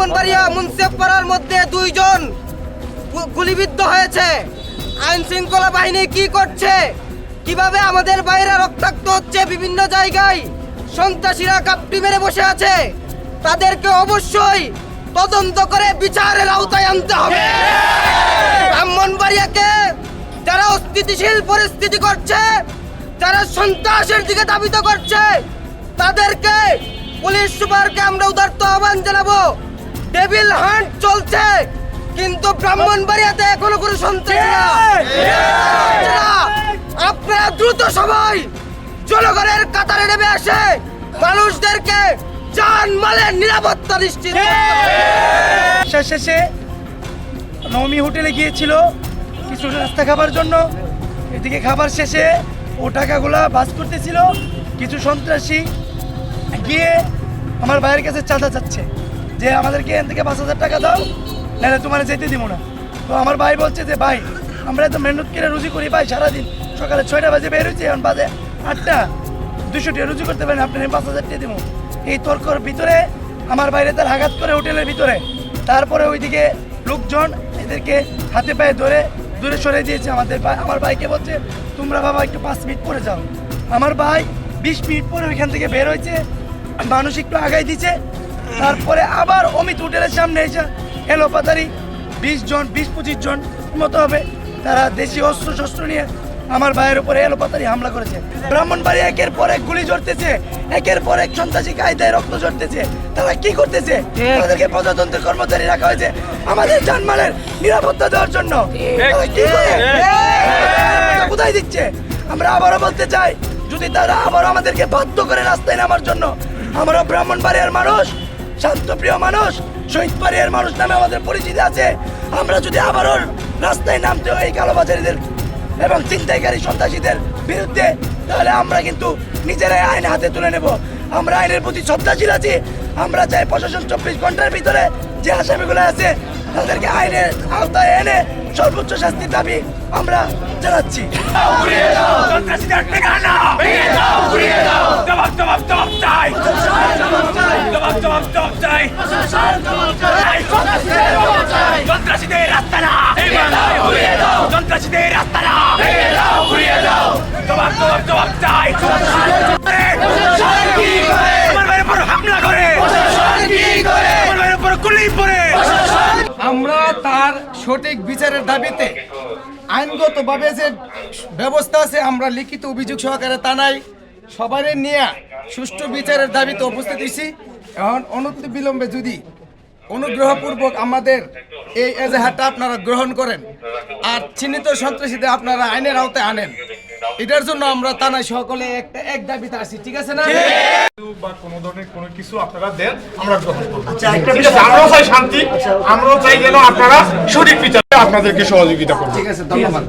করার মধ্যে দুইজন গুলিবিদ্ধ হয়েছে। আইন শৃঙ্খলা বাহিনী কি করছে? কীভাবে আমাদের বাইরে রক্তাক্ত হচ্ছে বিভিন্ন জায়গায়? সন্ত্রাসীরা কাপটি মেরে বসে আছে। তাদেরকে অবশ্যই তদন্ত করে বিচারের আওতায় আনতে হবে। ব্রাহ্মণবাড়িয়াকে যারা অস্থিতিশীল পরিস্থিতি করছে, যারা সন্ত্রাসের দিকে দাবিত করছে, তাদেরকে পুলিশ সুপারকে আমরা উদার্ত আহ্বান জানাব। ডেভিল হান্ট চলছে কিন্তু ব্রাহ্মণবাড়িয়াতে এখনও কোনো সন্ত্রাসী। আপনারা দ্রুত সবাই জনগণের কাতারে নেমে আসে, মানুষদেরকে জান মালের নিরাপত্তা নিশ্চিত। শেষ নবমী হোটেলে গিয়েছিল কিছু নাস্তা খাবার জন্য এদিকে খাবার শেষে ও টাকাগুলা বাস করতেছিল কিছু সন্ত্রাসী গিয়ে আমার ভাইয়ের কাছে চাঁদা চাচ্ছে যে আমাদেরকে এখান থেকে পাঁচ হাজার টাকা দাও, নাহলে তোমার যেতে দিব না। তো আমার ভাই বলছে যে, ভাই, আমরা তো মেহনত করে রুজি করি, ভাই, সারাদিন সকালে ছয়টা বাজে বের হয়েছি, এখন বাজে আটটা। দুশো টাকা রুজি করতে পারেন আপনার পাঁচ হাজার টাকা দিব। এই তর্কর ভিতরে আমার বাইরে তার আঘাত করে হোটেলের ভিতরে। তারপরে ওইদিকে লোকজন এদেরকে হাতে পায়ে ধরে দূরে সরে দিয়েছে। আমাদের আমার ভাইকে বলছে, তোমরা বাবা, একটু পাঁচ মিনিট পরে যাও। আমার ভাই বিশ মিনিট পরে ওইখান থেকে বের হয়েছে। মানুষ একটু আগাই দিছে তারপরে আবার অমিত হোটেলের সামনে এসে এলো পাতারি বিশ জন বিশ পঁচিশ জন মতো হবে। তারা দেশি অস্ত্র শস্ত্র নিয়ে আমার ভাইয়ের উপরে এলো পাতারি হামলা করেছে। ব্রাহ্মণবাড়ি একের পর এক গুলি ঝরতেছে একের পর এক সন্ত্রাসী কায়দায় রক্ত ঝরতেছে। তারা কি করতেছে? তাদেরকে প্রজাতন্ত্রের কর্মচারী রাখা হয়েছে আমাদের জানমালের নিরাপত্তা দেওয়ার জন্য। কি করে? কোথায় দিচ্ছে? আমরা আবারও বলতে চাই যদি তারা আবারও আমাদেরকে বাধ্য করে রাস্তায় নামার জন্য আমরা ব্রাহ্মণবাড়িয়ার মানুষ শান্তপ্রিয় মানুষ শহীদ পাড়িয়ার মানুষ নামে আমাদের পরিচিতি আছে। আমরা যদি আবারও রাস্তায় নামতে হয় এই কালোবাজারিদের এবং চিন্তাইকারী সন্ত্রাসীদের বিরুদ্ধে তাহলে আমরা কিন্তু নিজেরাই আইন হাতে তুলে নেব। আমরা আইনের প্রতি শ্রদ্ধাশীল আছি। আমরা চাই প্রশাসন চব্বিশ ঘণ্টার ভিতরে যে আসামিগুলো আছে তাদেরকে আইনের আওতায় এনে সর্বোচ্চ শাস্তির দাবি আমরা জানাচ্ছি। সন্ত্রাসীদের আমরা তার সঠিক বিচারের দাবিতে আইনগতভাবে যে ব্যবস্থা আছে, আমরা লিখিত অভিযোগ সহকারে তা নাই সবারই নিয়ে সুষ্ঠু বিচারের দাবিতে উপস্থিত হয়েছি। এখন অনতি বিলম্বে যদি অনুগ্রহপূর্বক আমাদের এই এজাহারটা আপনারা গ্রহণ করেন আর চিহ্নিত সন্ত্রাসীদের আপনারা আইনের আওতায় আনেন। এটার জন্য আমরা তানাই সকলে একটা এক দাবিতে আসি ঠিক আছে না? বা কোনো ধরনের কোনো কিছু আপনারা দেন আমরা গ্রহণ করব। ঠিক আছে আমরাও চাই শান্তি আমরাও চাই যেন আপনারা সঠিক বিচারে আপনাদেরকে সহযোগিতা করব ঠিক আছে? ধন্যবাদ।